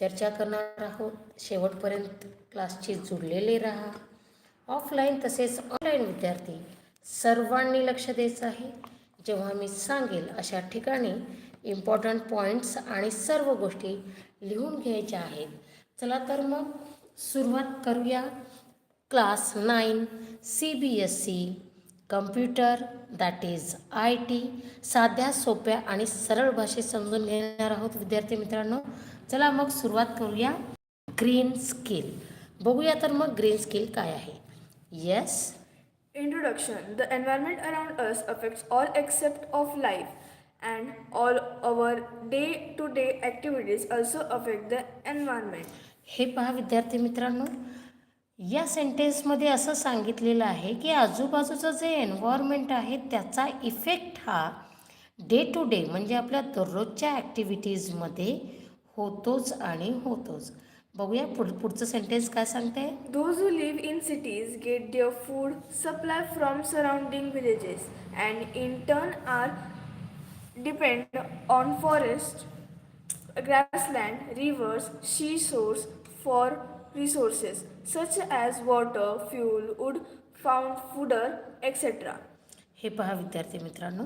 चर्चा करणार आहोत. शेवटपर्यंत क्लासची जुळलेले राहा. ऑफलाईन तसेच ऑनलाईन विद्यार्थी सर्वांनी लक्ष द्यायचं आहे. जेव्हा मी सांगेल अशा ठिकाणी इम्पॉर्टंट पॉईंट्स आणि सर्व गोष्टी लिहून घ्यायच्या आहेत. चला तर मग सुरुवात करूया. Class nine C B S E computer that is I T साध्या सोप्या आणि सरळ भाषेत समजून घेणार आहोत विद्यार्थी मित्रांनो. चला मग सुरुवात करूया. ग्रीन स्किल बघूया तर मग ग्रीन स्किल काय आहे. Yes Introduction. The environment around us affects all aspects of life, and all our day to day activities also affect the environment. हे पहा विद्यार्थी मित्रांनो. या सेंटेन्समध्ये असं सांगितलेलं आहे की आजूबाजूचं जे एन्व्हायरमेंट आहे त्याचा इफेक्ट हा डे टू डे म्हणजे आपल्या दररोजच्या ॲक्टिव्हिटीजमध्ये होतोच आणि होतोच. बघूया पुढ पुढचं सेंटेन्स काय सांगते? Those who live in cities get their food supply from surrounding villages and in turn are depend on forest grassland rivers seashores for resources such as water fuel wood found fodder etcetera हे पहा विद्यार्थी मित्रांनो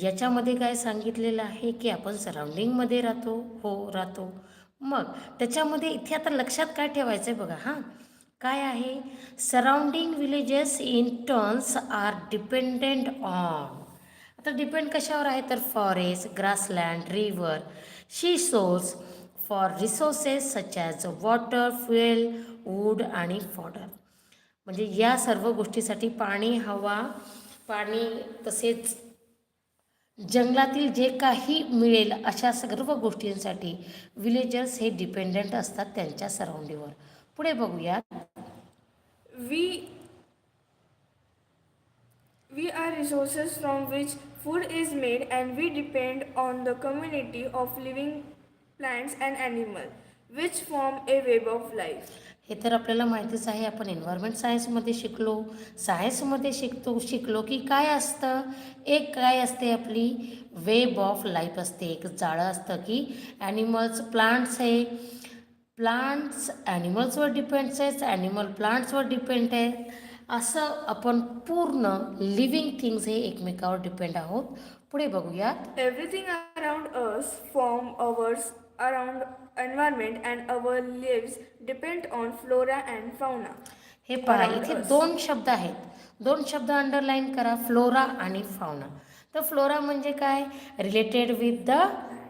याच्यामध्ये काय सांगितलेलं आहे की आपण सराउंडिंगमध्ये राहतो हो राहतो. मग त्याच्यामध्ये इथे आता लक्षात काय ठेवायचं आहे बघा हां. काय आहे? Surrounding villages in turns are dependent on आता डिपेंड कशावर आहे? तर forest grassland river seashores for resources such as water fuel wood आणि फॉडर म्हणजे या सर्व गोष्टीसाठी पाणी हवा पाणी तसेच जंगलातील जे काही मिळेल अशा सर्व गोष्टींसाठी विलेजर्स हे डिपेंडंट असतात त्यांच्या सराउंडिंगवर पुढे बघूया we we are resources from which food is made and we depend on the community of living plants and animal which form a web of life हे तर आपल्याला माहितीच आहे आपण एन्व्हायरमेंट सायन्समध्ये शिकलो. सायन्समध्ये शिकतो शिकलो की काय असतं? एक काय असते आपली? वेब ऑफ लाईफ असते. एक जाळं असतं की ॲनिमल्स प्लांट्स आहे प्लांट्स ॲनिमल्सवर डिपेंड्स आहेत ॲनिमल प्लांट्सवर डिपेंड आहे असं आपण पूर्ण लिव्हिंग थिंग्स हे एकमेकावर डिपेंड आहोत. पुढे बघूयात. Everything around us form ours around environment and our lives depend on flora and fauna. हे पहा इथे. दोन शब्द आहेत. दोन शब्द अंडरलाईन करा फ्लोरा आणि फाउना तर फ्लोरा म्हणजे काय? रिलेटेड विथ द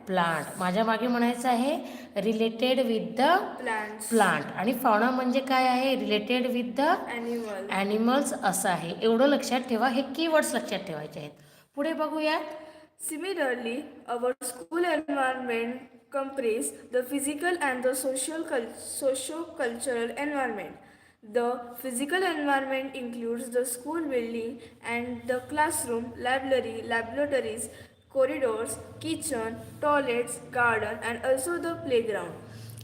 प्लांट माझ्या मागे म्हणायचं आहे related with the Plants, plant आणि फाउना म्हणजे काय आहे? Related with the animals. Animals असं आहे. एवढं लक्षात ठेवा. हे कीवर्ड्स लक्षात ठेवायचे आहेत. पुढे बघूयात. Similarly, our school environment comprises the physical and the social cul- socio-cultural environment. The physical environment includes the school building and the classroom, library, laboratories, corridors, kitchen, toilets, garden, and also the playground.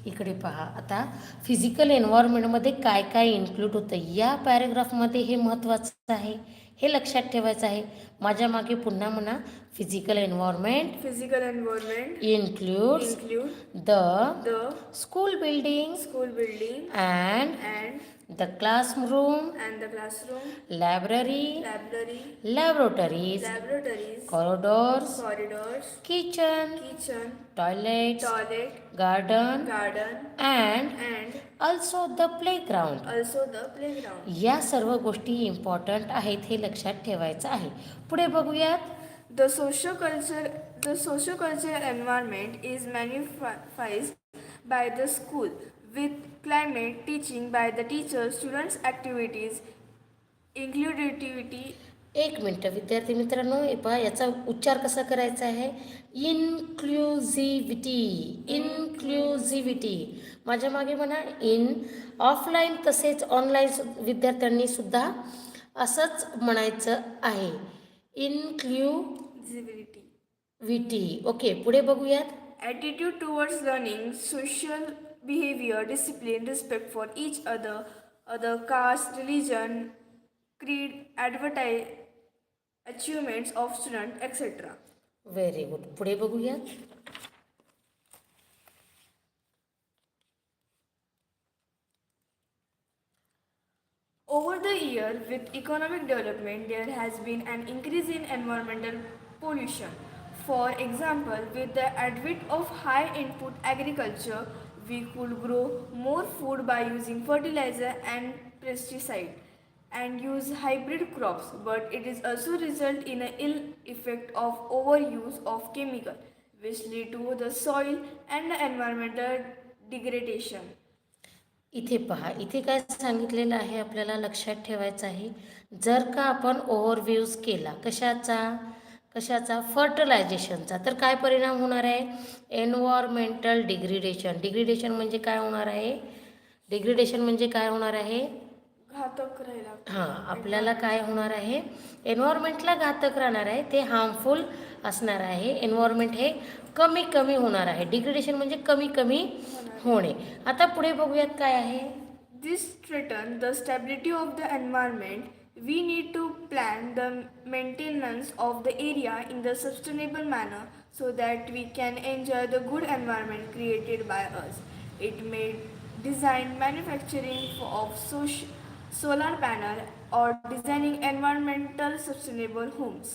इकडे पहा आता physical एन्व्हायरमेंटमध्ये काय काय include होतं या पॅरेग्राफमध्ये हे महत्त्वाचं आहे हे लक्षात ठेवायचं आहे माझ्या मागे पुन्हा म्हणा physical environment physical environment include include the school building school building and and the classroom and the classroom library library laboratories laboratories corridors corridors kitchen kitchen toilet toilet garden garden and and also the playground also the playground या सर्व गोष्टी important आहेत हे लक्षात ठेवायचं आहे. पुढे बघूयात. The social culture the social culture environment is manifests by the school with climate teaching by the teacher students activities inclusivity एक मिनटं विद्यार्थी मित्रांनो पहा याचा उच्चार कसा करायचा आहे? इन्क्ल्युझिव्हिटी इन्क्ल्युझिव्हिटी माझ्या मागे म्हणा इन ऑफलाईन तसेच ऑनलाईन सु विद्यार्थ्यांनी सुद्धा असंच म्हणायचं आहे. इन्क्ल्युव्हिटी ओके पुढे बघूयात attitude towards learning, social behavior, discipline, respect for each other, other caste, religion, creed, advertise, achievements of student, etc. Very good पुढे बघूयात Over the year, with economic development, there has been an increase in environmental pollution. For example, with the advent of high input agriculture, we could grow more food by using fertilizer and pesticide and use hybrid crops, but it is also result in an ill effect of overuse of chemical, which lead to the soil and the environmental degradation. इथे पहा. इथे काय सांगितलेलं आहे आपल्याला लक्षात ठेवायचं आहे. जर का आपण ओव्हरव्ह्यूज केला कशाचा? कशाचा? फर्टिलायझेशनचा तर काय परिणाम होणार आहे? एन्व्हायरमेंटल डिग्रेडेशन डिग्रेडेशन म्हणजे काय होणार आहे? डिग्रेडेशन म्हणजे काय होणार आहे? घातक राहिला. हां आपल्याला काय होणार आहे? एन्व्हायरमेंटला घातक राहणार आहे. ते हार्मफुल असणार आहे. एन्व्हायरमेंट हे कमी कमी होणार आहे. डिग्रेडेशन म्हणजे कमी कमी होणे. आता पुढे बघूयात काय आहे. This return the stability of the environment we need to plan the maintenance of the area in the sustainable manner so that we can enjoy the good environment created by us it made design manufacturing of सोश solar panel or designing environmental sustainable homes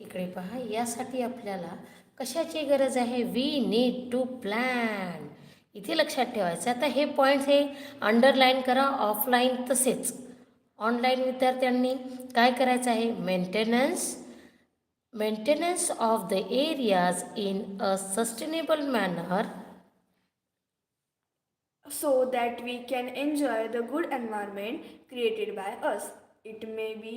इकडे पहा यासाठी आपल्याला कशाची गरज आहे? We need to plan इथे लक्षात ठेवायचं. आता हे पॉईंट हे अंडरलाईन करा ऑफलाईन तसेच. ऑनलाईन विद्यार्थ्यांनी काय करायचं आहे? Maintenance maintenance of the areas in a sustainable manner so that we can enjoy the good environment created by us it may be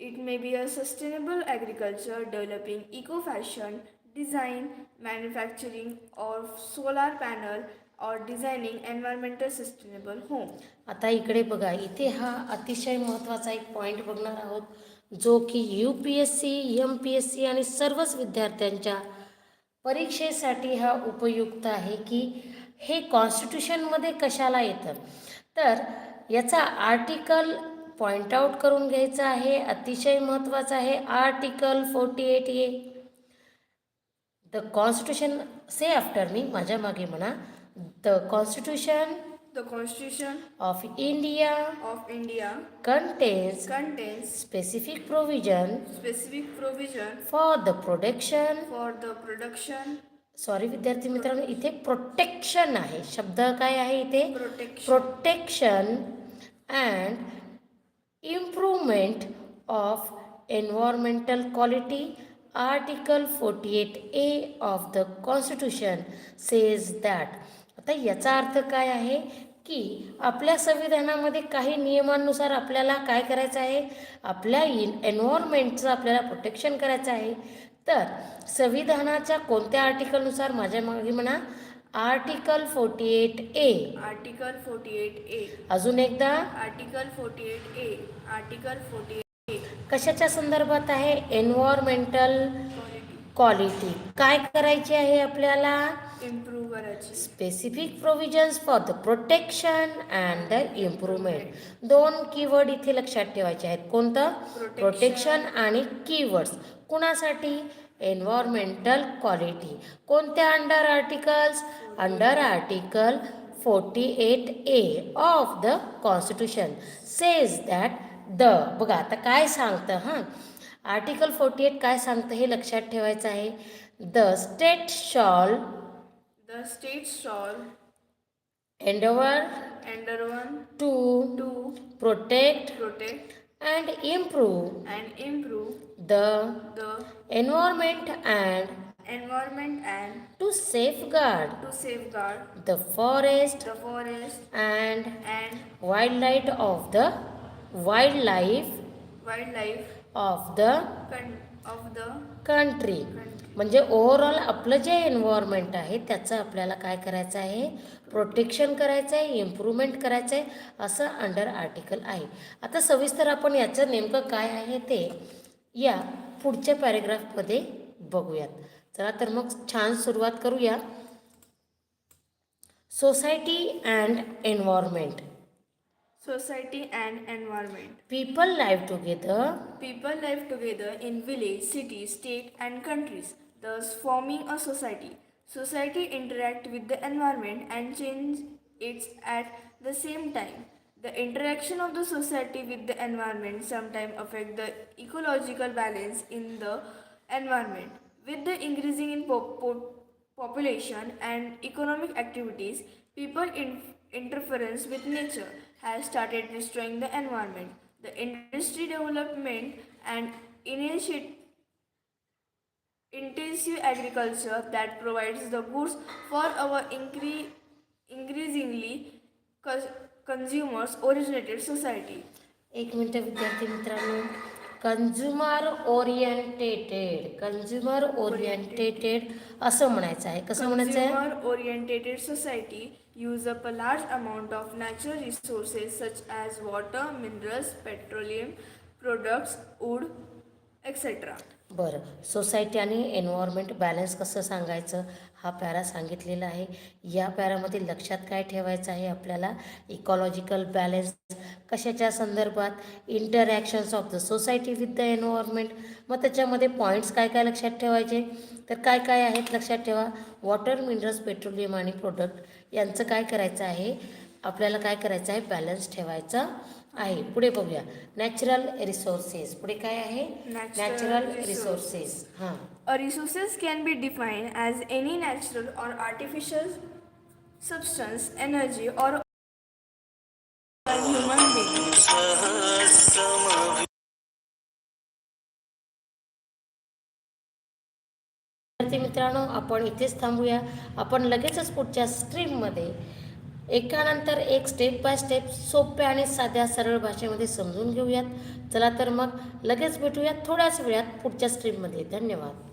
it may be a sustainable agriculture developing eco fashion design manufacturing of solar panel or designing environmental sustainable home. आता इकडे बघा इथे हा अतिशय महत्त्वाचा एक point बघणार आहोत जो की U P S C M P S C आणि सर्वच विद्यार्थ्यांच्या परीक्षेसाठी हा उपयुक्त आहे की हे कॉन्स्टिट्यूशनमध्ये कशाला येतं. तर याचा आर्टिकल पॉइंट आऊट करून घ्यायचा आहे अतिशय महत्त्वाचं आहे article forty eight A the constitution say after me माझ्या मागे म्हणा the constitution the constitution of India of india contains contains specific provision specific provision for the protection for the production sorry विद्यार्थी मित्रांनो इथे प्रोटेक्शन आहे शब्द काय आहे इथे protection protection and improvement of environmental quality article forty eight A of the constitution says that आता याचा अर्थ काय आहे? की आपल्या संविधानामध्ये काही नियमांनुसार आपल्याला काय करायचं आहे? आपल्या इन एन्व्हायरमेंटचं आपल्याला प्रोटेक्शन करायचं आहे. तर संविधानाच्या कोणत्या आर्टिकलनुसार माझ्या मागे म्हणा? Article forty eight A article 48 a. अजून एकदा. Article 48 a. Article 48 a. कशाच्या संदर्भात आहे? एन्व्हायरमेंटल क्वालिटी काय करायची आहे आपल्याला? Improve करायची. Specific provisions for the protection and the improvement दोन कीवर्ड इथे लक्षात ठेवायचे आहेत. कोणतं. प्रोटेक्शन आणि कीवर्ड्स कुणासाठी? एन्व्हायरमेंटल क्वालिटी कोणत्या under articles under article forty eight A of the constitution says that the. बघा आता काय सांगतं हां? आर्टिकल फोर्टी एट काय सांगतं हे लक्षात ठेवायचं आहे. The state shall the state shall endeavour endeavour to to protect protect and improve and improve the the environment and environment and to safeguard to safeguard the forest the forest and and wildlife of the wildlife wildlife of the con- of the country. country. म्हणजे overall आपलं जे environment आहे त्याचं आपल्याला काय करायचं आहे? Protection करायचं आहे इम्प्रूव्हमेंट करायचं आहे असं अंडर आर्टिकल आहे. आता सविस्तर आपण याचं नेमकं काय आहे ते या पुढच्या पॅरेग्राफमध्ये बघूयात. चला तर मग छान सुरुवात करूया. Society and environment society and environment. People live together. People live together in village, city, state and countries, thus forming a society. Society interact with the environment and change it at the same time. The interaction of the society with the environment sometimes affect the ecological balance in the environment. With the increasing in population and economic activities, people in interference with nature. Has started destroying the environment. The industry development and initiative intensive agriculture that provides the goods for our incre- increasingly cons- consumers originated society. एक मिनटं विद्यार्थी मित्रांनो consumer orientated consumer orientated असं म्हणायचं आहे कसं म्हणायचं आहे Consumer oriented society use up a large amount of natural resources such as water, minerals, petroleum products, wood, etc. बरं. सोसायटी आणि एन्व्हायरमेंट बॅलन्स कसं सांगायचं? हा पॅरा सांगितलेला आहे. या पॅरामध्ये लक्षात काय ठेवायचं आहे? आपल्याला इकॉलॉजिकल बॅलन्स कशाच्या संदर्भात? Interactions of the society with the environment मग त्याच्यामध्ये पॉईंट्स काय काय लक्षात ठेवायचे? तर काय काय आहेत लक्षात ठेवा? वॉटर मिनरल्स पेट्रोलियम आणि प्रोडक्ट यांचं काय करायचं आहे? आपल्याला काय करायचं आहे? बॅलन्स ठेवायचं आहे. पुढे बघूया. नॅचरल रिसोर्सेस पुढे काय आहे? नॅचरल रिसोर्सेस हा. Resources can be define as any natural or artificial substance energy or विद्यार्थी मित्रांनो आपण इथेच थांबूया. आपण लगेचच पुढच्या स्ट्रीममध्ये एकानंतर एक स्टेप बाय स्टेप सोप्या आणि साध्या सरळ भाषेमध्ये समजून घेऊयात. चला तर मग लगेच भेटूयात थोड्याच वेळात पुढच्या स्ट्रीममध्ये धन्यवाद.